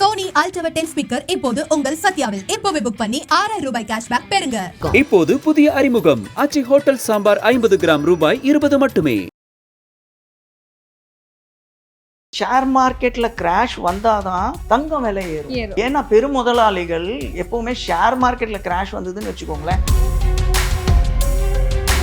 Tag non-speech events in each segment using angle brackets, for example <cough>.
Sony ultra ten speaker இப்போது உங்கள் சத்யாவில். இப்போவே புக் பண்ணி ஆறாயிரம் ரூபாய் கேஷ்பேக் பெறுங்க. இப்போது புதிய அறிமுகம். அச்சி ஹோட்டல் சாம்பார் ஐம்பது கிராம் ரூபாய் இருபது மட்டுமே. ஷேர் மார்க்கெட்ல கிராஷ் வந்தாதான் தங்கம் விலை ஏறும். ஏறும். ஏன்னா பெருமுதலாளிகள் எப்பவுமே ஷேர் மார்க்கெட்ல கிராஷ் வந்ததுன்னு வச்சுக்கோங்களேன்.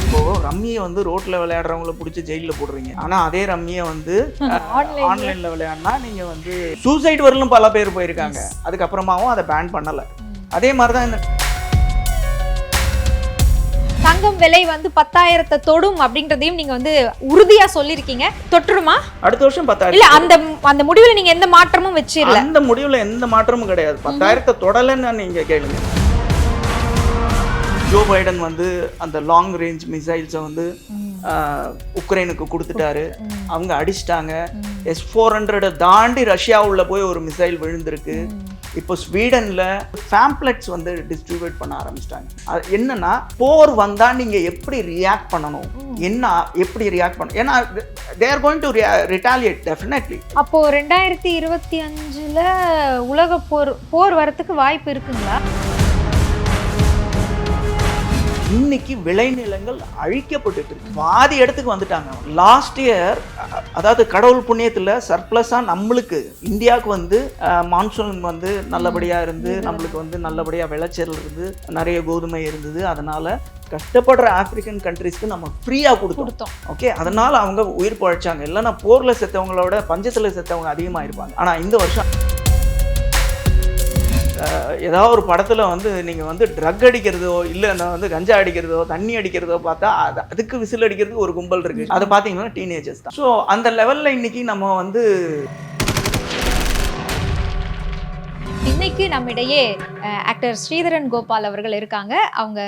இப்போ ரம்மியை வந்து ரோட்ல விளையாடுறவங்கள பிடிச்சி ஜெயில போடுறீங்க. ஆனா அதே ரம்மியை வந்து. <laughs> ஆன்லைன்ல விளையாடினா நீங்க வந்து சூசைட் வரலும் பல பேர் போயிருக்காங்க. அதுக்கப்புறமாவும் அதை பேன் பண்ணல. அதே மாதிரிதான் இந்த தங்கம் விலை வந்து பத்தாயிரத்தை தொடும் அப்படின்றதையும் நீங்க வந்து உறுதியா சொல்லிருக்கீங்க தொற்றுமா அடுத்த வருஷம் இல்ல பத்தாயிரம் அந்த அந்த முடிவுல நீங்க எந்த மாற்றமும் வச்சிரல அந்த முடிவுல எந்த மாற்றமும் கிடையாது. பத்தாயிரத்தை தொடலைன்னு நீங்க கேளுங்க. ஜோ பைடன் வந்து அந்த லாங் ரேஞ்ச் மிசைல்ஸை வந்து உக்ரைனுக்கு கொடுத்துட்டாரு. அவங்க அடிச்சிட்டாங்க. எஸ் ஃபோர் ஹண்ட்ரடை தாண்டி ரஷ்யா உள்ள போய் ஒரு மிசைல் விழுந்திருக்கு. இப்போ ஸ்வீடன்ல ஃபேம்ப்ளெட்ஸ் வந்து டிஸ்ட்ரிபியூட் பண்ண ஆரம்பிச்சிட்டாங்க. அது என்னன்னா போர் வந்தா நீங்க எப்படி ரியாக்ட் பண்ணணும்? என்ன எப்படி ரியாக்ட் பண்ணணும் ஏன்னா they're going to retaliate definitely அப்போ ரெண்டாயிரத்தி இருபத்தி அஞ்சுல உலக போர் போர் வரத்துக்கு வாய்ப்பு இருக்குங்களா? இன்னைக்கு விளைநிலங்கள் அழிக்கப்பட்டுட்டு இருக்கு. பாதி இடத்துக்கு வந்துட்டாங்க. லாஸ்ட் இயர் அதாவது கடவுள் புண்ணியத்துல சர்ப்ளஸா நம்மளுக்கு இந்தியாவுக்கு வந்து மான்சூன் வந்து நல்லபடியா இருந்து நம்மளுக்கு வந்து நல்லபடியா விளைச்சல் இருந்து நிறைய கோதுமை இருந்தது. அதனால கஷ்டப்படுற ஆப்பிரிக்கன் கண்ட்ரீஸ்க்கு நம்ம ஃப்ரீயா கொடுத்தோம். கொடுத்தோம். ஓகே அதனால அவங்க உயிர் பழைச்சாங்க. இல்லைன்னா போர்ல செத்தவங்களோட பஞ்சத்துல செத்தவங்க அதிகமா இருப்பாங்க ஆனா இந்த வருஷம் ஏதாவது ஒரு படத்துல வந்து நீங்க வந்து ட்ரக் அடிக்கிறதோ இல்லைன்னா வந்து கஞ்சா அடிக்கிறதோ தண்ணி அடிக்கிறதோ பார்த்தா அது அதுக்கு விசில் அடிக்கிறதுக்கு ஒரு கும்பல் இருக்கு. அதை பார்த்தீங்கன்னா டீனேஜர்ஸ் தான். ஸோ அந்த லெவல்ல இன்னைக்கு நம்ம வந்து இன்னைக்கு நம்மிடையே ஆக்டர் ஸ்ரீதரன் கோபால் அவர்கள் இருக்காங்க. அவங்க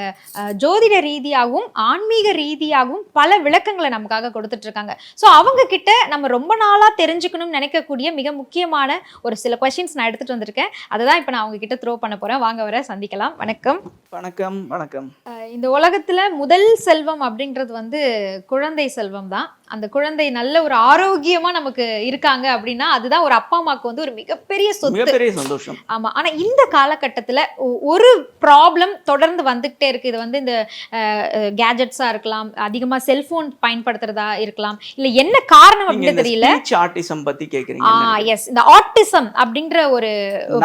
ஜோதிட ரீதியாகவும் ஆன்மீக ரீதியாகவும் பல விளக்கங்களை நமக்காக கொடுத்துட்டு இருக்காங்க ஸோ அவங்க கிட்ட நம்ம ரொம்ப நாளா தெரிஞ்சுக்கணும்னு நினைக்கக்கூடிய மிக முக்கியமான ஒரு சில கொஸ்டின்ஸ் நான் எடுத்துட்டு வந்திருக்கேன். அதை தான் இப்போ நான் அவங்க கிட்ட த்ரோ பண்ண போறேன். வாங்க வர சந்திக்கலாம். வணக்கம். வணக்கம் வணக்கம். இந்த உலகத்துல முதல் செல்வம் அப்படின்றது வந்து குழந்தை செல்வம் தான். அந்த குழந்தை நல்ல ஒரு ஆரோக்கியமா நமக்கு இருக்காங்க அப்படின்னா அதுதான் ஒரு அப்பா அம்மாவுக்கு வந்து ஒரு மிகப்பெரிய சொத்து. மிகப்பெரிய சந்தோஷம். ஆமா ஆனா இந்த காலகட்டத்துல ஒரு ப்ராப்ளம் தொடர்ந்து வந்துகிட்டே இருக்கு. இது வந்து இந்த கேஜெட்ஸா இருக்கலாம் அதிகமா செல்போன் பயன்படுத்துறதா இருக்கலாம். இல்ல என்ன காரணம் அப்படின்னு தெரியல. ஸ்பீச் ஆர்டிசம் பத்தி ஆ கேக்குறீங்க எஸ் இந்த ஆட்டிசம் அப்படின்ற ஒரு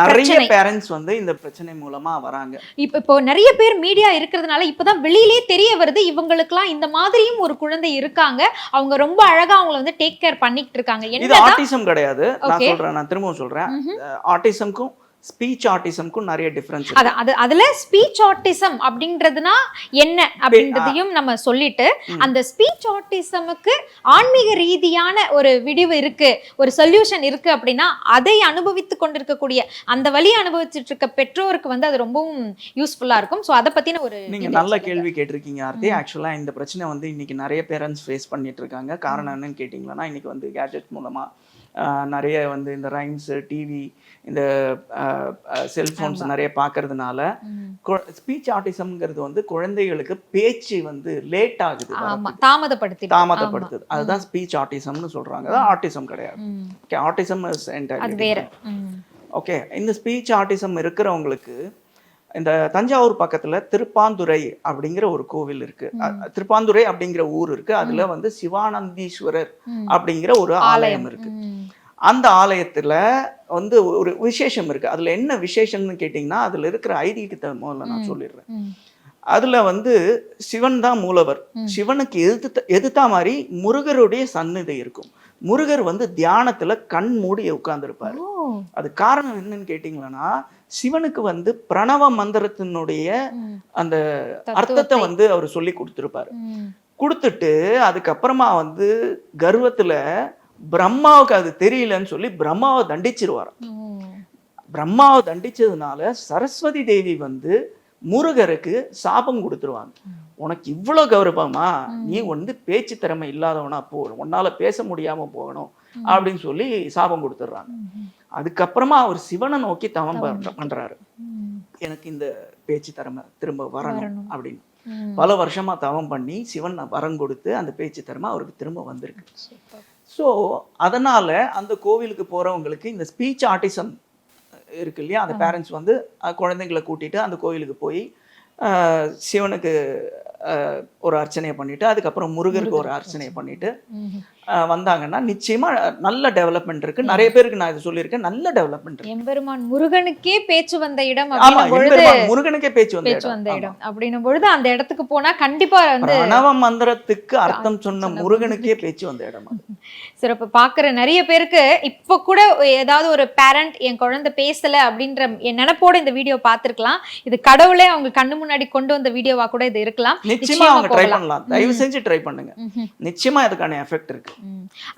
நிறைய பிரச்சனை. பேரண்ட்ஸ் வந்து இந்த பிரச்சனை மூலமா வராங்க. இப்ப இப்போ நிறைய பேர் மீடியா இருக்கிறதுனால இப்பதான் வெளியிலே தெரிய வருது. இவங்களுக்குலாம் இந்த மாதிரியும் ஒரு குழந்தை இருக்காங்க. அவங்க ரொம்ப அழகா அவங்கள வந்து டேக் கேர் பண்ணிட்டு இருக்காங்க. இது ஆட்டிசம் கிடையாது. நான். சொல்றேன் நான் திரும்பவும் சொல்றேன். ஆட்டிசம்க்கும் ஸ்பீச் ஆட்டிசம்க்கும் நிறைய டிஃபரன்ஸ் அது அது அதுல ஸ்பீச் ஆட்டிசம் அப்படின்றதுனா என்ன அப்படின்றதையும் நம்ம சொல்லிட்டு அந்த ஸ்பீச் ஆட்டிசமுக்கு ஆன்மீக ரீதியான ஒரு விடிவு இருக்கு ஒரு சொல்யூஷன் இருக்கு அப்படின்னா அதை அனுபவித்து கொண்டிருக்கக்கூடிய அந்த வழியை அனுபவிச்சுட்டு இருக்க பெற்றோருக்கு வந்து அது ரொம்பவும் யூஸ்ஃபுல்லா இருக்கும். ஸோ அதை பத்தின ஒரு நீங்க details நல்ல. கேள்வி கேட்டிருக்கீங்க ஆர்த்தி. ஆக்சுவலா இந்த பிரச்சனை வந்து இன்னைக்கு நிறைய பேரண்ட்ஸ் ஃபேஸ் பண்ணிட்டு இருக்காங்க. காரணம் என்னன்னு கேட்டிங்கன்னா இன்னைக்கு வந்து கேஜெட் மூலமா ஆஹ், நிறைய வந்து இந்த ரைம்ஸ் டிவி இந்த செல்போன்ஸ் நிறைய பார்க்கறதுனால. ஸ்பீச் ஆட்டிசம்ங்கிறது வந்து குழந்தைகளுக்கு பேச்சு வந்து லேட் ஆகுது. தாமதப்படுத்தி தாமதப்படுத்துது. அதுதான் ஸ்பீச் ஆட்டிசம்னு சொல்றாங்க. அதான் ஆட்டிசம் கிடையாது. ஓகே ஆட்டிசம் அது வேற. ஓகே இந்த ஸ்பீச் ஆட்டிசம் இருக்கிறவங்களுக்கு இந்த தஞ்சாவூர் பக்கத்துல திருப்பாந்துறை அப்படிங்கிற ஒரு கோவில் இருக்கு. திருப்பாந்துறை அப்படிங்கிற ஊர் இருக்கு. அதுல வந்து சிவானந்தீஸ்வரர். அப்படிங்கிற ஒரு ஆலயம். இருக்கு. அந்த ஆலயத்துல வந்து ஒரு விசேஷம் இருக்கு அதுல என்ன விசேஷம்னு கேட்டிங்கன்னா அதுல இருக்கிற ஐதீகத்தை முதல்ல நான் சொல்லிடுறேன். அதுல வந்து சிவன் தான் மூலவர் சிவனுக்கு எதிர்த்து எதிர்த்தா மாதிரி முருகருடைய சந்நிதி இருக்கும் முருகர் வந்து தியானத்துல கண் மூடி உட்கார்ந்துருப்பாரு. அது காரணம் என்னன்னு கேட்டிங்களன்னா சிவனுக்கு வந்து பிரணவ மந்திரத்தினுடைய. அந்த. அர்த்தத்தை வந்து அவர் சொல்லி கொடுத்துருப்பாரு. கொடுத்துட்டு அதுக்கப்புறமா வந்து கர்வத்துல பிரம்மாவுக்கு அது தெரியலன்னு சொல்லி பிரம்மாவை தண்டிச்சிருவார் ம். பிரம்மாவை தண்டிச்சதுனால சரஸ்வதி தேவி வந்து முருகருக்கு சாபம் கொடுத்துருவாங்க. உனக்கு இவ்வளோ கௌரவமா? நீ வந்து பேச்சு திறமை இல்லாதவனா போ. உன்னால பேச முடியாம போகணும். அப்படின்னு சொல்லி சாபம் கொடுத்துட்றாங்க அதுக்கப்புறமா அவர் சிவனை நோக்கி தவம் பண்ற- பண்றாரு. எனக்கு இந்த பேச்சு திறமை திரும்ப வரணும். அப்படின்னு. பல வருஷமா தவம் பண்ணி சிவன் வரம் கொடுத்து அந்த பேச்சு திறமை அவருக்கு திரும்ப வந்திருக்கு. ஸோ அதனால அந்த கோவிலுக்கு போறவங்களுக்கு இந்த ஸ்பீச் ஆட்டிசம் இருக்கு இல்லையா? அந்த பேரண்ட்ஸ் வந்து குழந்தைங்களை கூட்டிட்டு அந்த கோயிலுக்கு போய் சிவனுக்கு ஒரு அர்ச்சனையை பண்ணிட்டு அதுக்கப்புறம் முருகருக்கு ஒரு அர்ச்சனையை பண்ணிட்டு அஹ், வந்தாங்கன்னா நிச்சயமா நல்ல டெவலப்மெண்ட் இருக்கு. நிறைய பேருக்கு நான் இது சொல்லியிருக்கேன். நல்ல டெவலப்மெண்ட் இருக்கு. எம்பெருமான் முருகனுக்கே பேச்சு வந்த இடம் முருகனுக்கே பேச்சு வந்த இடம். அப்படின்னும் பொழுது அந்த இடத்துக்கு போனா கண்டிப்பா வந்து பிரணவ மந்திரத்துக்கு அர்த்தம் சொன்ன முருகனுக்கே பேச்சு வந்த இடம். <laughs> சிறப்பு பாக்குற நிறைய பேருக்கு இப்ப கூட ஏதாவது ஒரு பேரண்ட் என் குழந்தை பேசல அப்படின்ற என் நினைப்போட இந்த வீடியோ பார்த்திருக்கலாம். இது கடவுளே அவங்க கண்ணு முன்னாடி கொண்டு வந்த வீடியோவா கூட இது இருக்கலாம். நிச்சயமா அவங்க ட்ரை. பண்ணலாம். தயவு செஞ்சு ட்ரை பண்ணுங்க. நிச்சயமா அதுக்கான எஃபெக்ட் இருக்கு.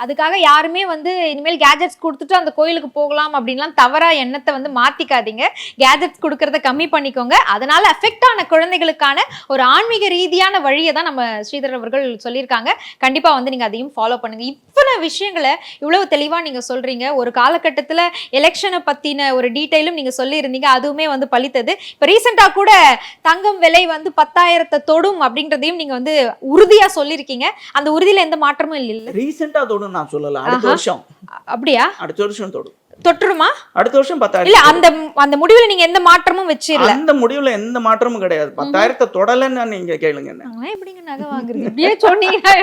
அதுக்காக யாருமே வந்து இனிமேல் கேஜெட்ஸ் கொடுத்துட்டு அந்த கோயிலுக்கு போகலாம் அப்படின்லாம் தவறா எண்ணத்தை வந்து மாத்திக்காதீங்க. கேஜெட்ஸ் கொடுக்கறத கம்மி பண்ணிக்கோங்க. அதனால அஃபெக்ட் ஆன குழந்தைகளுக்கான ஒரு ஆன்மீக ரீதியான வழியை தான் நம்ம ஸ்ரீதர் அவர்கள் சொல்லியிருக்காங்க. கண்டிப்பா வந்து நீங்க அதையும் ஃபாலோ பண்ணுங்க. இத்தனை விஷயங்களை இவ்வளவு தெளிவா நீங்க சொல்றீங்க. ஒரு காலகட்டத்தில் எலெக்ஷனை பத்தின ஒரு டீட்டெயிலும் நீங்க சொல்லியிருந்தீங்க. அதுவுமே வந்து பலித்தது இப்போ ரீசெண்டாக கூட தங்கம் விலை வந்து பத்தாயிரத்தை தொடும் அப்படின்றதையும் நீங்க வந்து உறுதியா சொல்லியிருக்கீங்க. அந்த உறுதியில எந்த மாற்றமும் இல்லை. ரீசெண்டா தொடும் நான் சொல்லல. அடுத்த. வருஷம். அப்படியா? அடுத்த வருஷம் தொடும். தொற்றுமா அடுத்த வருஷம் இல்ல பத்தாயிரம் அந்த அந்த முடிவுல நீங்க எந்த மாற்றமும் வச்சிரல அந்த முடிவுல எந்த மாற்றமும் கிடையாது. பத்தாயிரத்தை தொடலன்னு நீங்க கேளுங்க என்ன. எப்படிங்க நகை வாங்குறது? இப்படியே சொன்னீங்கன்னா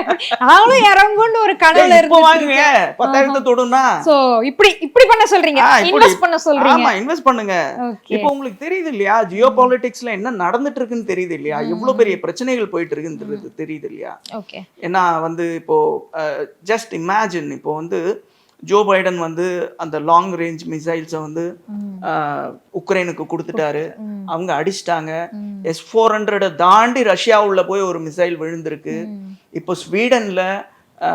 நானும் இறங்குன்னு ஒரு கனவுல இருந்து வாங்குங்க. பத்தாயிரத்தை தொடும்னா சோ இப்படி இப்படி பண்ண சொல்றீங்க. இன்வெஸ்ட் பண்ண சொல்றீங்க. ஆமா இன்வெஸ்ட் பண்ணுங்க. இப்போ உங்களுக்கு தெரியுது இல்லையா? ஜியோ பாலிட்டிக்ஸ்ல என்ன நடந்துட்டு இருக்குன்னு தெரியுது இல்லையா? எவ்வளவு பெரிய பிரச்சனைகள் போயிட்டு இருக்குன்றது தெரியுது இல்லையா? ஓகே ஏன்னா வந்து இப்போ ஜஸ்ட் இமேஜின் இப்போ வந்து ஜோ பைடன் வந்து அந்த லாங் ரேஞ்ச் மிசைல்ஸை வந்து உக்ரைனுக்கு கொடுத்துட்டாரு. அவங்க அடிச்சிட்டாங்க. எஸ் ஃபோர் ஹண்ட்ரடை தாண்டி ரஷ்யா உள்ள போய் ஒரு மிசைல் விழுந்திருக்கு. இப்போ ஸ்வீடன்ல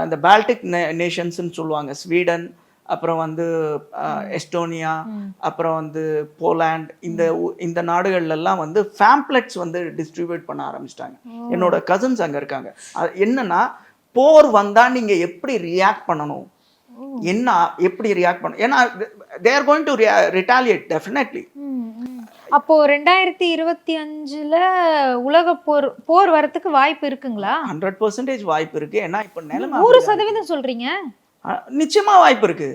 இந்த பால்டிக் நேஷன்ஸ்னு சொல்லுவாங்க. ஸ்வீடன் அப்புறம் வந்து எஸ்டோனியா அப்புறம் வந்து போலாண்ட் இந்த இந்த நாடுகள்ல எல்லாம் வந்து ஃபேம்ப்ளெட்ஸ் வந்து டிஸ்ட்ரிபியூட் பண்ண ஆரம்பிச்சிட்டாங்க. என்னோட கசின்ஸ் அங்க இருக்காங்க. அது என்னன்னா போர் வந்தா நீங்க எப்படி ரியாக்ட் பண்ணணும்? என்ன எப்படி ரியாக்ட் பண்ணணும் ஏன்னா they are going to retaliate definitely அப்போ ரெண்டாயிரத்தி இருபத்தி அஞ்சுல உலக போர் போர் வரதுக்கு வாய்ப்பு இருக்குங்களா? ஹண்ட்ரட் பர்சன்டேஜ் வாய்ப்பு இருக்கு. ஏன்னா இப்போ நிலைமை நூறு. சதவீதம் சொல்றீங்க? நிச்சயமா வாய்ப்பு இருக்கு.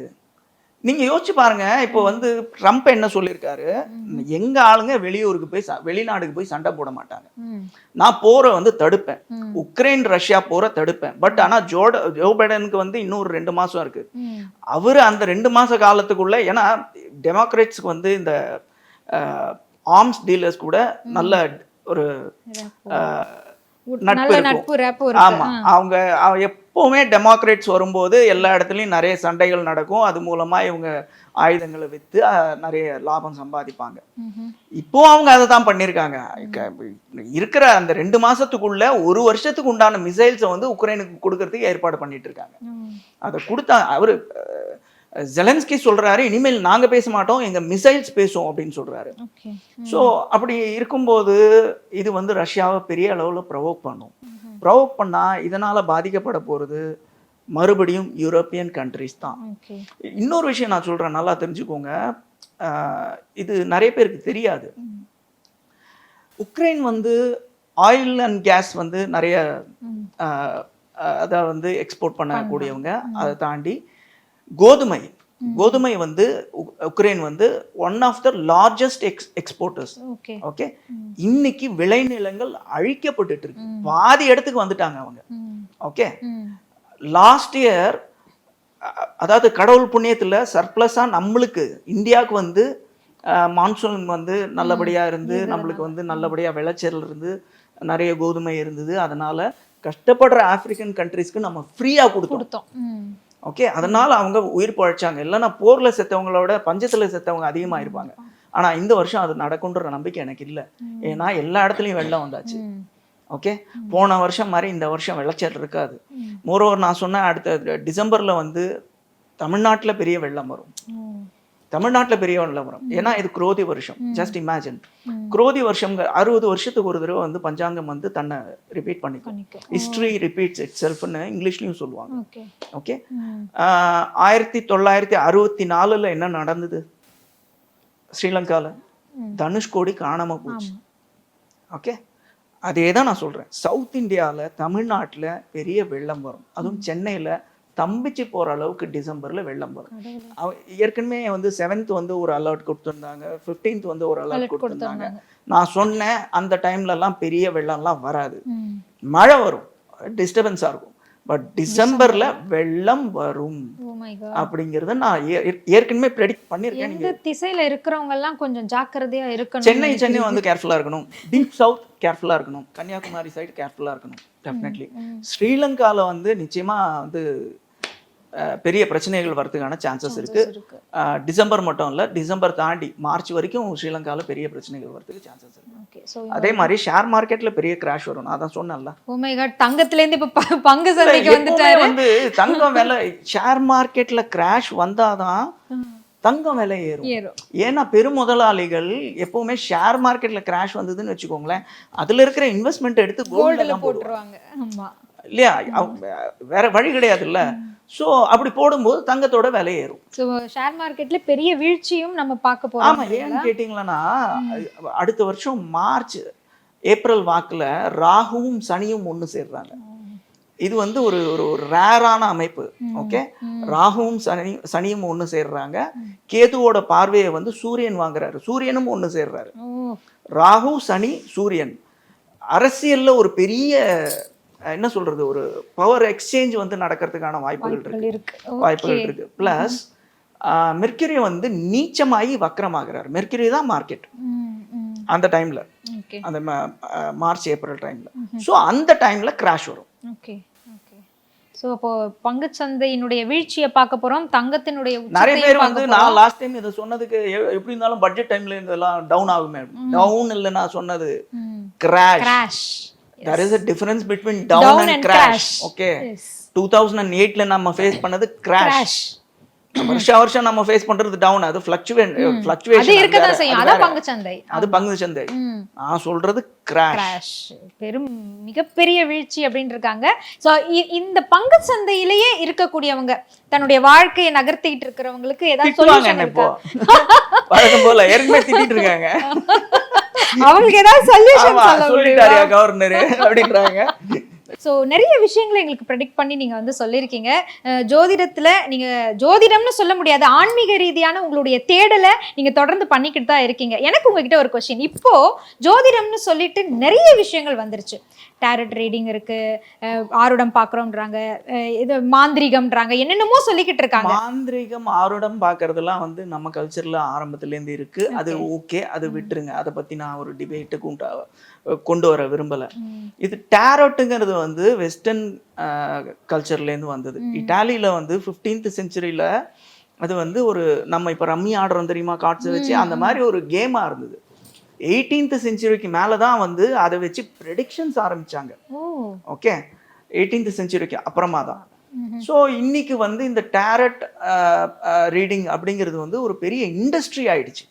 நீங்க யோசிச்சு பாருங்க இப்போ வந்து ட்ரம்ப் என்ன சொல்லியிருக்காரு? எங்க ஆளுங்க வெளியூருக்கு போய் வெளிநாடுக்கு போய் சண்டை போட மாட்டாங்க. நான் போரை வந்து தடுப்பேன். உக்ரைன் ரஷ்யா போரை தடுப்பேன். பட் ஆனா ஜோட ஜோ பைடனுக்கு வந்து இன்னும் ஒரு ரெண்டு மாசம் இருக்கு. அவர் அந்த ரெண்டு மாச காலத்துக்குள்ள ஏன்னா டெமோக்ரேட்ஸ்க்கு வந்து இந்த ஆர்ம்ஸ் டீலர்ஸ் கூட நல்ல ஒரு நட்பு இருக்கும். நட்பு ரேப்பு ஆமா. இருக்கு அவங்க அவ- எப்பவுமே டெமோக்ரேட்ஸ் வரும்போது எல்லா இடத்துலயும் நிறைய சண்டைகள் நடக்கும். அது மூலமா இவங்க ஆயுதங்களை வித்து அஹ், நிறைய லாபம் சம்பாதிப்பாங்க. இப்போ அவங்க அதை தான் பண்ணியிருக்காங்க இருக்கிற அந்த ரெண்டு மாசத்துக்குள்ள ஒரு வருஷத்துக்கு உண்டான மிசைல்ஸை வந்து உக்ரைனுக்கு கொடுக்கறதுக்கு ஏற்பாடு பண்ணிட்டு இருக்காங்க. அதை கொடுத்தா அவரு ஜெலன்ஸ்கி சொல்றாரு இனிமேல் நாங்க பேச மாட்டோம் எங்க மிசைல்ஸ் பேசும் அப்படின்னு சொல்றாரு. ஓகே. ஸோ அப்படி இருக்கும்போது இது வந்து ரஷ்யாவை பெரிய அளவில் ப்ரொவோக் பண்ணும். ப்ரொவோக் பண்ணால் இதனால் பாதிக்கப்பட போகிறது மறுபடியும் யூரோப்பியன் கண்ட்ரிஸ் தான். இன்னொரு விஷயம் நான் சொல்கிறேன் நல்லா தெரிஞ்சுக்கோங்க. இது நிறைய பேருக்கு தெரியாது. உக்ரைன் வந்து ஆயில் அண்ட் கேஸ் வந்து நிறைய அதை வந்து எக்ஸ்போர்ட் பண்ணக்கூடியவங்க. அதை தாண்டி கோதுமை. கோதுமை வந்து உக்- உக்ரைன் வந்து one of the largest ex exporters okay. இன்னைக்கு விளைநிலங்கள் அழிக்கப்பட்டுட்டு இருக்கு. பாதி இடத்துக்கு வந்துட்டாங்க அவங்க. ஓகே? லாஸ்ட் இயர் அதாவது கடவுள் புண்ணியத்துல சர்ப்ளஸா நம்மளுக்கு இந்தியாவுக்கு வந்து மான்சூன் வந்து நல்லபடியா இருந்து நம்மளுக்கு வந்து நல்லபடியா விளைச்சல் இருந்து நிறைய கோதுமை இருந்தது. அதனால கஷ்டப்படுற ஆப்பிரிக்கன் கண்ட்ரீஸ்க்கு நம்ம ஃப்ரீயா கொடுத்தோம். ஓகே அதனால அவங்க உயிர் பழைச்சாங்க. இல்லைன்னா போர்ல செத்தவங்களோட பஞ்சத்துல செத்தவங்க அதிகமா இருப்பாங்க ஆனா இந்த வருஷம் அது நடக்குன்ற நம்பிக்கை எனக்கு இல்லை. ஏன்னா எல்லா இடத்துலயும் வெள்ளம் வந்தாச்சு. ஓகே போன வருஷம் மாதிரி இந்த வருஷம் விளைச்சல் இருக்காது. மோரோவர் நான் சொன்னேன் அடுத்த டிசம்பர்ல வந்து தமிழ்நாட்டுல பெரிய வெள்ளம் வரும். தமிழ்நாட்டுல பெரிய வெள்ளம் வரும் ஏன்னா இது குரோதி வருஷம். ஜஸ்ட் இமேஜின் குரோதி வருஷம் அறுபது வருஷத்துக்கு ஒரு தடவை வந்து பஞ்சாங்கம் வந்து தன்னை ரிப்பீட் பண்ணிக்கும். ஹிஸ்டரி ரிப்பீட்ஸ் இட் செல்ஃப்னு இங்கிலீஷ்லயும் சொல்லுவாங்க. ஓகே. ஆயிரத்தி தொள்ளாயிரத்தி அறுபத்தி நாலுல என்ன நடந்தது? ஸ்ரீலங்கால. தனுஷ்கோடி காணாம போச்சு. ஓகே அதே தான் நான் சொல்றேன். சவுத் இந்தியாவில் தமிழ்நாட்டில் பெரிய வெள்ளம் வரும். அதுவும் சென்னையில் ஸ்தம்பிச்சு போற அளவுக்கு டிசம்பர்ல வெள்ளம் வரும். ஏற்கனவே வந்து செவன்த் வந்து ஒரு அலர்ட் கொடுத்துருந்தாங்க. 15th வந்து ஒரு அலர்ட் கொடுத்துருந்தாங்க. நான் சொன்னேன் அந்த டைம்ல எல்லாம் பெரிய வெள்ளம்லாம் வராது. மழை வரும். டிஸ்டர்பன்ஸா இருக்கும். பட் டிசம்பர்ல வெள்ளம் வரும். Oh. அப்படிங்கறத நான் ஏற்கனவே ப்ரெடிக்ட் பண்ணிருக்கேன். எந்த திசையில இருக்கிறவங்க எல்லாம் கொஞ்சம் ஜாக்கிரதையா இருக்கணும். சென்னை சென்னை வந்து கேர்ஃபுல்லா இருக்கணும். டீப் சவுத் கேர்ஃபுல்லா இருக்கணும். கன்னியாகுமரி சைடு கேர்ஃபுல்லா இருக்கணும். டெஃபினெட்லி ஸ்ரீலங்கால வந்து நிச்சயமா வந்து பெரிய பிரச்சனைகள் வரதுக்கான சான்சஸ் இருக்கு. டிசம்பர் மட்டும் இல்ல டிசம்பர் தாண்டி மார்ச் வரைக்கும் ஸ்ரீலங்கால பெரிய பிரச்சனைகள் வரதுக்கு சான்சஸ் இருக்கு. ஓகே சோ அதே மாதிரி ஷேர் மார்க்கெட்ல பெரிய கிராஷ் வரும். நான் தான் சொன்னேன்ல. ஓ மை காட் தங்கத்துல இருந்து இப்ப பங்கு சந்தைக்கு வந்துட்டாரு. வந்து தங்கம் விலை ஷேர் மார்க்கெட்ல கிராஷ் வந்தாதான் தங்கம் விலை ஏறும். ஏன்னா பெருமுதலாளிகள் எப்பவுமே ஷேர் மார்க்கெட்ல கிராஷ் வந்ததுன்னு வச்சுக்கோங்களேன் அதுல இருக்கிற இன்வெஸ்ட்மெண்ட் எடுத்து கோல்டுல போட்டுருவாங்க. இல்லையா? வேற வழி கிடையாதுல்ல. சோ அப்படி போடும்போது தங்கத்தோட விலை ஏறும். சோ ஷேர் மார்க்கெட்ல பெரிய வீழ்ச்சியும் நம்ம பார்க்க போறோம் ஆமா ஏன்னு கேட்டீங்களன்னா அடுத்த வருஷம் மார்ச் ஏப்ரல் வாக்குல ராகுவும் சனியும் ஒண்ணு சேர்றாங்க. இது வந்து ஒரு ஒரு ரேரான அமைப்பு ஓகே ராகுவும் சனி சனியும் ஒண்ணு சேர்றாங்க. கேதுவோட பார்வையை வந்து சூரியன் வாங்குறாரு. சூரியனும் ஒண்ணு சேர்றாரு. ராகு சனி சூரியன். அரசியல்ல ஒரு பெரிய என்ன சொல்றது ஒரு பவர் எக்ஸ்சேஞ்ச் வந்து நடக்கிறதுக்கான வாய்ப்புகள் இருக்கு. வாய்ப்புகள் இருக்கு. பிளஸ் மெர்க்குரி வந்து நீச்சமாகி வக்ரமாகிறார் மெர்க்குரி தான் மார்க்கெட் அந்த டைம்ல அந்த மார்ச் ஏப்ரல் டைம்ல ஸோ அந்த டைம்ல கிராஷ் வரும். ஓகே சோ அப்போ பங்குச் சந்தையினுடைய வீழ்ச்சியை பார்க்க போறோம். தங்கத்தினுடைய நிறைய பேர் வந்து. நான் லாஸ்ட் டைம் இதை சொன்னதுக்கு எப்படி இருந்தாலும் பட்ஜெட் டைம்ல இதெல்லாம் டவுன் ஆகுமே. டவுன் இல்லை நான் சொன்னது. Crash crash there is a difference between down, Down and, and crash. crash. okay. Yes. Two thousand and எயிட்ல நம்ம ஃபேஸ் பண்ணது கிராஷ் crash. வருஷம் வருஷம் நம்ம ஃபேஸ் பண்றது டவுன் அது ஃபிளக்சுவேட் ஃபிளக்சுவேஷன் செய்யும். அதான் பங்குச் சந்தை. அது பங்கு சந்தை. நான் சொல்றது கிராஷ் கிராஷ் பெரும் மிகப்பெரிய வீழ்ச்சி அப்படின்னு இருக்காங்க ஸோ இந்த பங்கு சந்தையிலேயே இருக்கக்கூடியவங்க தன்னுடைய வாழ்க்கையை நகர்த்திட்டு இருக்கிறவங்களுக்கு ஏதாவது என்ன இருக்கா? இப்போ. வழக்கம் போல ஏற்கனவே திட்டிட்டு இருக்காங்க. <laughs> அவங்களுக்கு ஏதாவது சொல்யூஷன் சொல்லிட்டாரியா கவர்னர் அப்படின்றாங்க. ஸோ நிறைய விஷயங்களை எங்களுக்கு ப்ரெடிக்ட் பண்ணி நீங்கள் வந்து சொல்லியிருக்கீங்க. ஜோதிடத்தில் நீங்கள் ஜோதிடம்னு சொல்ல முடியாது ஆன்மீக ரீதியான உங்களுடைய தேடலை நீங்கள் தொடர்ந்து பண்ணிக்கிட்டு தான் இருக்கீங்க. எனக்கு உங்ககிட்ட ஒரு கொஸ்டின் இப்போ ஜோதிடம்னு சொல்லிட்டு நிறைய விஷயங்கள் வந்துருச்சு. டேரட் ரீடிங் இருக்கு அஹ் ஆருடம் பார்க்குறோன்றாங்க இது மாந்திரிகம்ன்றாங்க என்னென்னமோ சொல்லிக்கிட்டு இருக்காங்க. மாந்திரிகம் ஆருடம் பாக்குறதெல்லாம் வந்து நம்ம கல்ச்சர்ல ஆரம்பத்துல இருந்து இருக்கு. அது ஓகே அது விட்டுருங்க. அதை பத்தி நான் ஒரு டிபேட்டுக்கு உண்டா கொண்டு வர விரும்பல. இது டேரோட்டுங்கிறது வந்து வெஸ்டர்ன் கல்ச்சர்ல இருந்து வந்தது. இட்டாலியில வந்து 15th செஞ்சுரியில அது வந்து ஒரு நம்ம இப்ப ரம்மி ஆடுறோம் தெரியுமா? கார்ட்ஸ் வச்சு அந்த மாதிரி ஒரு கேமா இருந்தது. எயிட்டீன்த் செஞ்சுரிக்கு மேல தான் வந்து அதை வச்சு ப்ரெடிக்ஷன்ஸ் ஆரம்பிச்சாங்க. ஓ. ஓகே எயிட்டீன்த் செஞ்சுரிக்கு அப்புறமா தான் ஸோ இன்னைக்கு வந்து இந்த டேரட் ரீடிங் அப்படிங்கிறது வந்து ஒரு பெரிய இண்டஸ்ட்ரி ஆயிடுச்சு.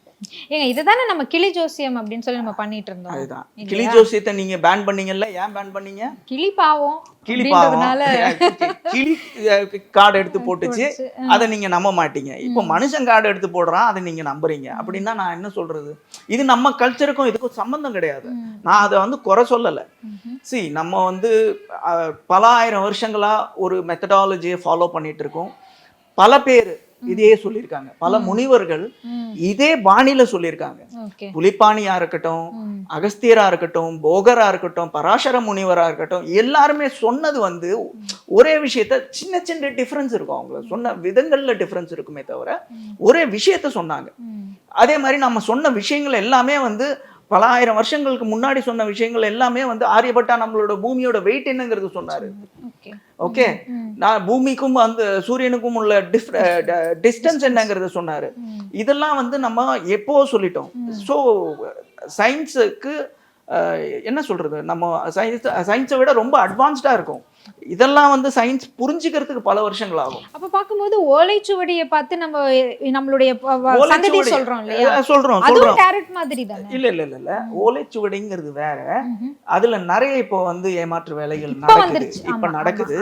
ஏங்க இதுதானே நம்ம கிளி ஜோசியம் அப்படின்னு சொல்லி நம்ம பண்ணிட்டு இருந்தோம். அதுதான். கிளி ஜோசியத்தை நீங்க பேன் பண்ணீங்கல்ல? ஏன் பேன் பண்ணீங்க? கிளி பாவம் கிளி பாவம். அப்படின்றதுனால கிளி கார்டு எடுத்து போட்டுச்சு. அதை நீங்க நம்ப மாட்டீங்க. இப்போ மனுஷன் கார்டு எடுத்து போடுறான் அதை நீங்க நம்புறீங்க. அப்படின்னா நான் என்ன சொல்றது? இது நம்ம கல்ச்சருக்கும் இதுக்கும் சம்பந்தம் கிடையாது. நான் அதை வந்து குறை சொல்லலை. சி நம்ம வந்து பல ஆயிரம் வருஷங்களா ஒரு மெத்தடாலஜியை ஃபாலோ பண்ணிட்டு இருக்கோம். பல பேர் இதையே சொல்லியிருக்காங்க. பல முனிவர்கள் இதே பாணியில சொல்லியிருக்காங்க. புலிப்பாணியா இருக்கட்டும். அகஸ்தியரா இருக்கட்டும் போகரா இருக்கட்டும் பராசர முனிவரா இருக்கட்டும் எல்லாருமே சொன்னது வந்து ஒரே விஷயத்த சின்ன சின்ன டிஃபரன்ஸ் இருக்கும் அவங்க சொன்ன விதங்கள்ல டிஃபரன்ஸ் இருக்குமே தவிர ஒரே விஷயத்த சொன்னாங்க. அதே மாதிரி நம்ம சொன்ன விஷயங்கள் எல்லாமே வந்து பல ஆயிரம் வருஷங்களுக்கு முன்னாடி சொன்ன விஷயங்கள் எல்லாமே வந்து ஆரியப்பட்டா நம்மளோட பூமியோட வெயிட் என்னங்கிறது சொன்னாரு. ஓகே. நான் பூமிக்கும் அந்த சூரியனுக்கும் உள்ள டிஸ்டன்ஸ் என்னங்கிறத சொன்னாரு. இதெல்லாம் வந்து நம்ம எப்போ சொல்லிட்டோம்? ஸோ சயின்ஸுக்கு என்ன சொல்றது? நம்ம சயின்ஸ் சயின்ஸை விட ரொம்ப அட்வான்ஸ்டா இருக்கும். இதெல்லாம் வந்து சயின்ஸ் புரிஞ்சுக்கிறதுக்கு பல வருஷங்கள் ஆகும். அப்ப பாக்கும்போது ஓலைச்சுவடியை பார்த்து நம்ம நம்மளுடைய சொல்றோம் இல்லையா? சொல்றோம் அதுவும் சொல்றோம். டேரட் மாதிரி தானே? இல்ல இல்ல இல்ல இல்ல. ஓலைச்சுவடிங்கிறது வேற. அதுல நிறைய இப்போ வந்து ஏமாற்று வேலைகள் நடக்குது. இப்ப நடக்குது.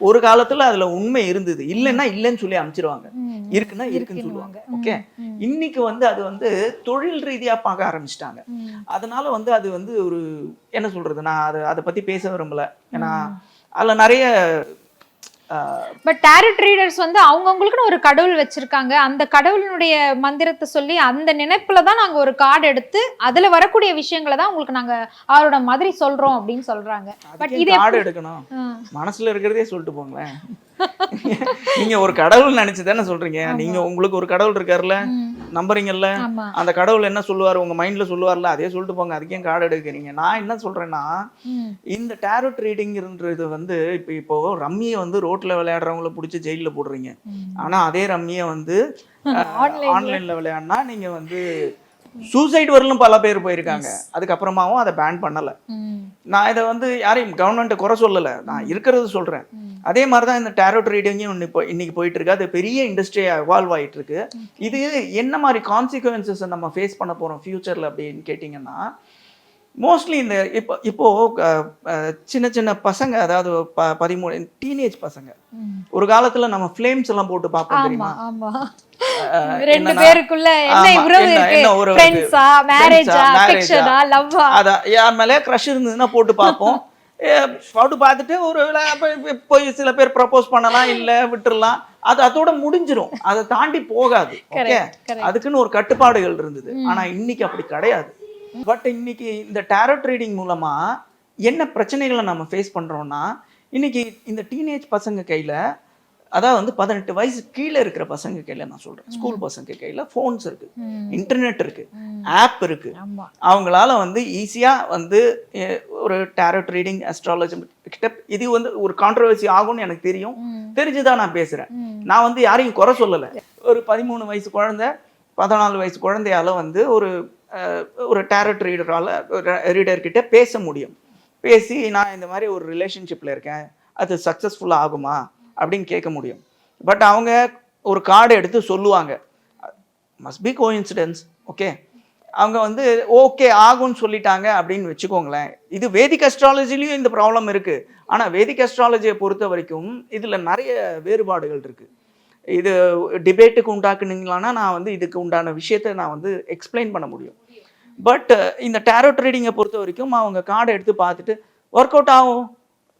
ஒரு காலத்துல அதுல உண்மை இருந்தது. இல்லைன்னா இல்லைன்னு சொல்லி அனுப்பிச்சிருவாங்க. இருக்குன்னா இருக்குன்னு சொல்லுவாங்க. ஓகே இன்னைக்கு வந்து அது வந்து தொழில் ரீதியா பார்க்க ஆரம்பிச்சிட்டாங்க. அதனால வந்து அது வந்து ஒரு என்ன சொல்றது? நான் அதை அதை பத்தி பேச விரும்பல. ஏன்னா அதுல நிறைய பட் டேரட் ரீடர்ஸ் வந்து அவங்கவுங்களுக்குன்னு ஒரு கடவுள் வச்சிருக்காங்க. அந்த கடவுளினுடைய மந்திரத்தை சொல்லி அந்த நினைப்புல தான் நாங்க ஒரு கார்டு எடுத்து அதுல வரக்கூடிய விஷயங்களை தான் உங்களுக்கு நாங்க அவரோட மாதிரி சொல்றோம் அப்படின்னு சொல்றாங்க. பட் இது கார்டு எடுக்கணும். மனசுல இருக்கிறதே சொல்லிட்டு போங்களேன். நீங்க ஒரு கடவுள் நினைச்சு தானே சொல்றீங்க நீங்க உங்களுக்கு ஒரு கடவுள் இருக்காருல்ல. நம்புறீங்கல்ல? அந்த கடவுள் என்ன சொல்லுவார்? உங்க மைண்ட்ல சொல்லுவார்ல அதே சொல்லிட்டு போங்க. அதுக்கே கார்டு எடுக்கிறீங்க? நான் என்ன சொல்றேன்னா. இந்த டேரோட் ரீடிங்ன்றது வந்து இப்போ இப்போ ரம்மியை வந்து ரோட்ல விளையாடுறவங்கள பிடிச்சி ஜெயில்ல போடுறீங்க. ஆனா அதே ரம்மியை வந்து. <laughs> ஆன்லைன்ல விளையாடினா நீங்க வந்து சூசைட் வரலும் பல பேர் போயிருக்காங்க. அதுக்கப்புறமாவும் அதை பேன் பண்ணல. நான் இதை வந்து யாரையும் கவர்மெண்ட்டை குறை சொல்லலை. நான் இருக்கிறது சொல்கிறேன் ம். அதே மாதிரி தான் இந்த டேரோட் ரீடிங்கும் இப்போ இன்னைக்கு போயிட்டு இருக்கு அது பெரிய இண்டஸ்ட்ரியாக எவால்வ் ஆயிட்டு இருக்கு இது என்ன மாதிரி கான்சிக்வன்சஸ் நம்ம ஃபேஸ் பண்ண போகிறோம் ஃபியூச்சரில் அப்படின்னு கேட்டிங்கன்னா மோஸ்ட்லி இந்த இப்போ இப்போ அஹ், அஹ், சின்ன சின்ன பசங்க அதாவது ப பதிமூணு டீனேஜ் பசங்க. ஒரு காலத்துல நம்ம ஃப்ளேம்ஸ் எல்லாம் போட்டு பார்ப்போம் தெரியுமா? ரெண்டு பேருக்குள்ள என்ன உறவு இருக்கு? ஃப்ரெண்ட்ஸா மேரேஜா? அஃபெக்ஷனா லவ்வா யார் மேலே க்ரஷ் இருந்ததுன்னா போட்டு பார்ப்போம். ஏ, போட்டு பார்த்துட்டு ஒரு போய் சில பேர் ப்ரப்போஸ் பண்ணலாம் இல்ல விட்டுறலாம். அது அதோட முடிஞ்சிரும். அதை தாண்டி போகாது. ஓகே. அதுக்குன்னு ஒரு கட்டுப்பாடுகள் இருந்தது. ஆனா இன்னைக்கு அப்படி கிடையாது. பட் இன்னைக்கு இந்த டேரோட் ரீடிங் மூலமா என்ன பிரச்சனைகளை நம்ம ஃபேஸ் பண்றோம்னா இன்னைக்கு இந்த டீனேஜ் பசங்க கையில அதாவது வந்து பதினெட்டு வயசு கீழே இருக்கிற பசங்க கையில நான் சொல்றேன். ஸ்கூல் பசங்க கையில ஃபோன்ஸ் இருக்கு. ம். இன்டர்நெட் இருக்கு. ம். ஆப் இருக்கு. ஆமா. அவங்களால வந்து ஈஸியாக வந்து ஒரு டேரட் ரீடிங் அஸ்ட்ராலஜி கிட்ட இது வந்து ஒரு கான்ட்ரவர்சி ஆகும்னு எனக்கு தெரியும். தெரிஞ்சுதான் நான் பேசுறேன். ம். நான் வந்து யாரையும் குறை சொல்லலை. ஒரு பதிமூணு வயசு குழந்தை பதினாலு வயசு குழந்தையால வந்து ஒரு ஒரு டேரட் ரீடரால ரீடர் கிட்ட பேச முடியும். பேசி நான் இந்த மாதிரி ஒரு ரிலேஷன்ஷிப்ல இருக்கேன். அது சக்ஸஸ்ஃபுல்லாக ஆகுமா? அப்படின்னு கேட்க முடியும். பட் அவங்க ஒரு கார்டு எடுத்து சொல்லுவாங்க. Must be coincidence okay அவங்க வந்து ஓகே ஆகும்னு சொல்லிட்டாங்க அப்படின்னு வச்சுக்கோங்களேன். இது வேதிக் அஸ்ட்ராலஜிலையும் இந்த ப்ராப்ளம் இருக்குது ஆனால் வேதிக் அஸ்ட்ராலஜியை பொறுத்த வரைக்கும் இதில் நிறைய வேறுபாடுகள் இருக்குது இது டிபேட்டுக்கு உண்டாக்குனீங்களான்னா நான் வந்து இதுக்கு உண்டான விஷயத்தை நான் வந்து எக்ஸ்பிளைன் பண்ண முடியும். பட் இந்த டேரோ ட்ரேடிங்கை பொறுத்த வரைக்கும் அவங்க கார்டை எடுத்து பார்த்துட்டு ஒர்க் அவுட் ஆகும்.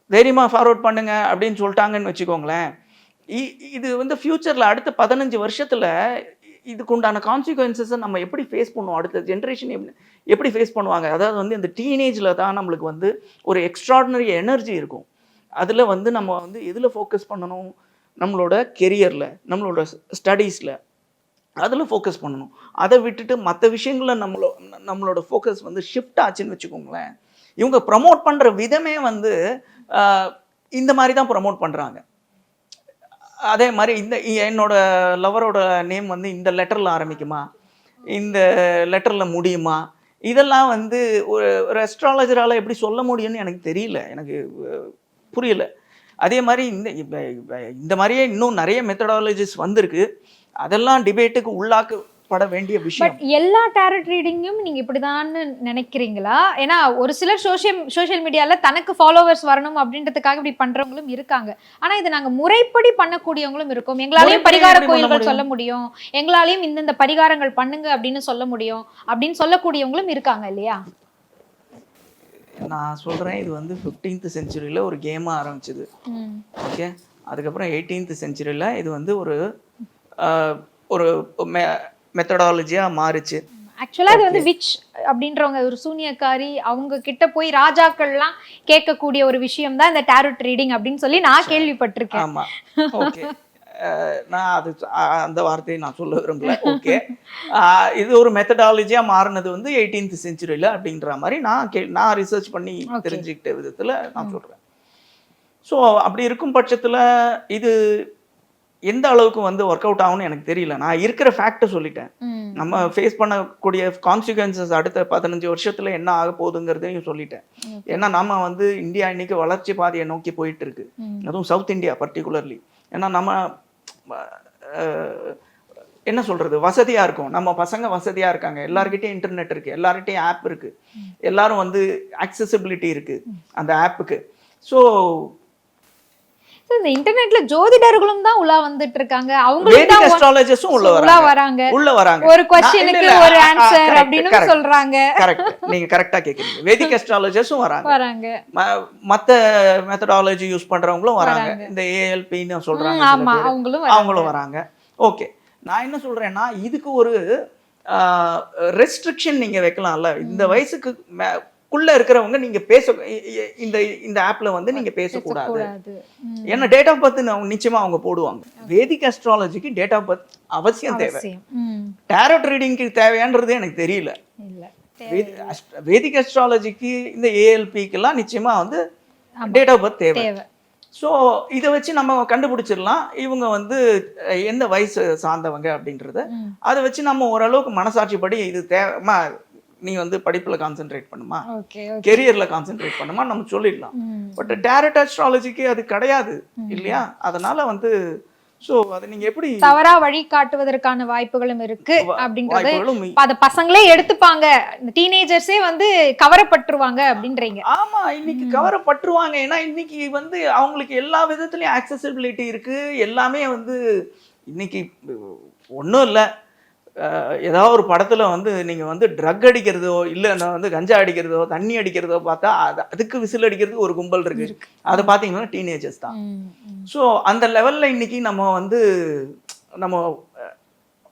தைரியமாக ஃபார்வர்ட் பண்ணுங்க அப்படின்னு சொல்லிட்டாங்கன்னு வச்சுக்கோங்களேன். இ- இது வந்து ஃப்யூச்சரில் அடுத்த பதினஞ்சு வருஷத்தில் இதுக்கு உண்டான கான்சிக்வன்சஸை நம்ம எப்படி ஃபேஸ் பண்ணுவோம்? அடுத்த ஜென்ரேஷன் எப்படி ஃபேஸ் பண்ணுவாங்க? அதாவது வந்து இந்த டீனேஜில் தான் நம்மளுக்கு வந்து ஒரு எக்ஸ்ட்ராடினரி எனர்ஜி இருக்கும். அதில் வந்து நம்ம வந்து எதில் ஃபோக்கஸ் பண்ணணும்? நம்மளோட கெரியரில் நம்மளோட ஸ்டடீஸில் அதில் ஃபோக்கஸ் பண்ணணும். அதை விட்டுட்டு மற்ற விஷயங்களில் நம்மளோ நம்மளோட ஃபோக்கஸ் வந்து ஷிஃப்ட் ஆச்சுன்னு வச்சுக்கோங்களேன். இவங்க ப்ரமோட் பண்ணுற விதமே வந்து இந்த மாதிரி தான் ப்ரமோட் பண்ணுறாங்க அதே மாதிரி இந்த என்னோட லவரோட நேம் வந்து இந்த லெட்டரில் ஆரம்பிக்குமா? இந்த லெட்டரில் முடியுமா? இதெல்லாம் வந்து ஒரு ஒரு அஸ்ட்ராலஜரால் எப்படி சொல்ல முடியும்னு எனக்கு தெரியல. எனக்கு புரியல. அதே மாதிரி இந்த இந்த மாதிரியே இன்னும் நிறைய மெத்தடாலஜிஸ் வந்திருக்கு. அதெல்லாம் டிபேட்டுக்கு உள்ளாக்கு உள்ளாக்கப்பட வேண்டிய விஷயம். பட் எல்லா டேரட் ரீடிங்கும் நீங்க இப்படிதான்னு நினைக்கிறீங்களா? ஏன்னா ஒரு சிலர் சோஷியல் சோஷியல் மீடியால தனக்கு ஃபாலோவர்ஸ் வரணும் அப்படின்றதுக்காக இப்படி பண்றவங்களும் இருக்காங்க. ஆனா இது நாங்க முறைப்படி பண்ணக்கூடியவங்களும் இருக்கோம். எங்களாலையும் பரிகார கோயில்கள்? சொல்ல முடியும். எங்களாலையும் இந்தந்த பரிகாரங்கள் பண்ணுங்க அப்படின்னு சொல்ல முடியும். அப்படின்னு சொல்லக்கூடியவங்களும் இருக்காங்க இல்லையா? நான் சொல்கிறேன் இது வந்து ஃபிஃப்டீன்த் செஞ்சுரியில் ஒரு கேமாக ஆரம்பிச்சது. ஓகே அதுக்கப்புறம் எயிட்டீன்த் செஞ்சுரியில் இது வந்து ஒரு ஒரு மெத்தடாலஜியாக மாறுச்சு. ஆக்சுவலா இது வந்து விச் அப்படின்றவங்க ஒரு சூனியக்காரி அவங்க கிட்ட போய் ராஜாக்கள்லாம் கேட்கக்கூடிய ஒரு விஷயம் தான் இந்த டேரோட் ரீடிங் அப்படின்னு சொல்லி நான் கேள்விப்பட்டிருக்கேன். ஆமாம் ஓகே நான் அது அந்த வார்த்தையை நான் சொல்ல விரும்பல. ஓகே இது ஒரு மெத்தடாலஜியாக மாறினது வந்து எயிட்டீன்த் செஞ்சுரியில் அப்படின்ற மாதிரி நான் கே நான் ரிசர்ச் பண்ணி. தெரிஞ்சுக்கிட்ட விதத்தில் நான் சொல்கிறேன் ஸோ அப்படி இருக்கும் பட்சத்தில் இது எந்த அளவுக்கு வந்து ஒர்க் அவுட் ஆகும்னு எனக்கு தெரியல. நான் இருக்கிற ஃபேக்ட்டை சொல்லிட்டேன். நம்ம ஃபேஸ் பண்ணக்கூடிய கான்சிக்வன்சஸ் அடுத்த பதினஞ்சு வருஷத்துல என்ன ஆக போகுதுங்கிறதையும் சொல்லிட்டேன். ஏன்னா நம்ம வந்து இந்தியா இன்னைக்கு வளர்ச்சி பாதையை நோக்கி போயிட்டு இருக்கு. அதுவும் சவுத் இந்தியா பர்டிகுலர்லி ஏன்னா நம்ம என்ன சொல்றது? வசதியா இருக்கும். நம்ம பசங்க வசதியா இருக்காங்க. எல்லார்கிட்டயும் இன்டர்நெட் இருக்கு. எல்லார்கிட்டயும் ஆப் இருக்கு. எல்லாரும் வந்து accessibility இருக்கு அந்த ஆப்புக்கு ஸோ இந்த இன்டர்நெட்ல ஜோதிடர்களும் தான் உலா வந்துட்டு இருக்காங்க அஸ்ட்ராலஜர்ஸும் உள்ள வராங்க. உள்ள வராங்க. ஒரு இல்ல, ஒரு ஆன்சர் அப்படின்னு. சொல்றாங்க. கரெக்ட் நீங்க கரெக்டா கேக்குறீங்க. வேதிக் அஸ்ட்ராலஜர்ஸும் <laughs> வராங்க. வராங்க. மத்த மெத்தடாலஜி யூஸ் பண்றவங்களும் வராங்க. இந்த ஏஎல்பின்னு ம், சொல்றாங்க சில ஆமா. அவங்களும் அவங்களும் வராங்க. ஓகே நான் என்ன சொல்றேன்னா இதுக்கு ஒரு ரெஸ்ட்ரிக்ஷன் நீங்க வைக்கலாம்ல. இந்த வயசுக்கு குள்ள இருக்கிறவங்க நீங்க பேச இந்த இந்த ஆப்ல வந்து நீங்க பேசக்கூடாது. ஏன்னா டேட் ஆஃப் பர்த் நிச்சயமா அவங்க போடுவாங்க. வேதிக் அஸ்ட்ராலஜிக்கு டேட் ஆஃப் பர்த் அவசியம் தேவை. டேரோட் ரீடிங்க்கு தேவையான்றது எனக்கு தெரியல. வேதிக் அஸ்ட்ராலஜிக்கு இந்த ஏஎல்பிக்கெல்லாம் நிச்சயமா வந்து டேட் ஆஃப் பர்த் தேவை. தேவை. ஸோ இதை வச்சு நம்ம கண்டுபிடிச்சிடலாம். இவங்க வந்து எந்த வயசு சார்ந்தவங்க அப்படின்றத. அதை வச்சு நம்ம ஓரளவுக்கு மனசாட்சிப்படி இது தேவைமா நீ வந்து படிப்புல கான்சென்ட்ரேட் பண்ணுமா? கெரியர்ல கான்சென்ட்ரேட் பண்ணுமா? நம்ம சொல்லிடலாம். பட் டேரட் அஸ்ட்ராலஜிக்கு அது கிடையாது இல்லையா? அதனால வந்து ஸோ அதை நீங்க எப்படி தவறா வழி காட்டுவதற்கான வாய்ப்புகளும் இருக்கு அப்படின்றது அத பசங்களே எடுத்துப்பாங்க. டீனேஜர்ஸே வந்து கவரப்பட்டுருவாங்க அப்படின்றீங்க. ஆமா இன்னைக்கு கவரப்பட்டுருவாங்க. ஏன்னா இன்னைக்கு வந்து அவங்களுக்கு எல்லா விதத்துலயும் ஆக்சசிபிலிட்டி இருக்கு. எல்லாமே வந்து இன்னைக்கு ஒன்றும் இல்லை. ஏதாவது ஒரு படத்துல வந்து நீங்க வந்து ட்ரக் அடிக்கிறதோ இல்ல நான் வந்து கஞ்சா அடிக்கிறதோ தண்ணி அடிக்கிறதோ பார்த்தா அது அதுக்கு விசில் அடிக்கிறதுக்கு ஒரு கும்பல் இருக்கு. அதை பார்த்தீங்கன்னா டீனேஜர்ஸ் தான். ஸோ அந்த லெவல்ல இன்னைக்கு நம்ம வந்து நம்ம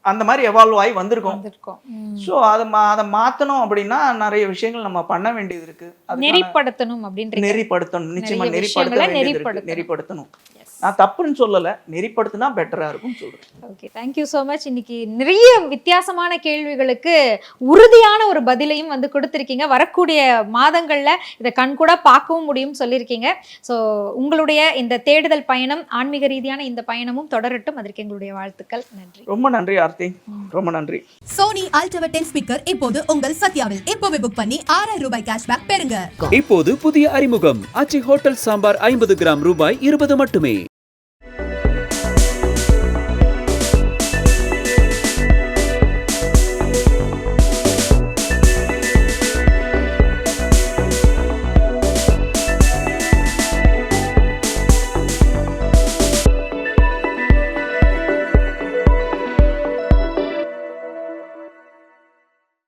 அந்த மாதிரி எவால்வ் ஆகி வந்திருக்கோம். ஸோ அதை மா அதை மாற்றணும் அப்படின்னா நிறைய விஷயங்கள் நம்ம பண்ண வேண்டியது இருக்கு. நெறிப்படுத்தணும் அப்படின்றீங்க. நெறிப்படுத்தணும். நிச்சயமா நிறைய நெறிப்படுத்த. நெறிப்படுத்தணும். நான் தப்புன்னு சொல்லல நெறிப்படுத்தினா பெட்டரா இருக்கும் சொல்றேன். ஓகே தேங்க்யூ ஸோ மச் இன்னைக்கு நிறைய வித்தியாசமான கேள்விகளுக்கு உறுதியான ஒரு பதிலையும் வந்து கொடுத்துருக்கீங்க. வரக்கூடிய மாதங்கள்ல இதை கண்கூட பார்க்கவும் முடியும் சொல்லியிருக்கீங்க. ஸோ உங்களுடைய இந்த தேடுதல் பயணம் ஆன்மீக ரீதியான இந்த பயணமும் தொடரட்டும். அதற்கு எங்களுடைய வாழ்த்துக்கள். நன்றி. ரொம்ப நன்றி ஆர்த்தி. ரொம்ப நன்றி. சோனி அல்டவர் டென் ஸ்பீக்கர் இப்போது உங்கள் சத்யாவில். இப்போவே புக் பண்ணி ஆறாயிரம் ரூபாய் கேஷ்பேக் பெறுங்க. இப்போது புதிய அறிமுகம். ஆச்சி ஹோட்டல் சாம்பார் ஐம்பது கிராம் ரூபாய் இருபது மட்டுமே.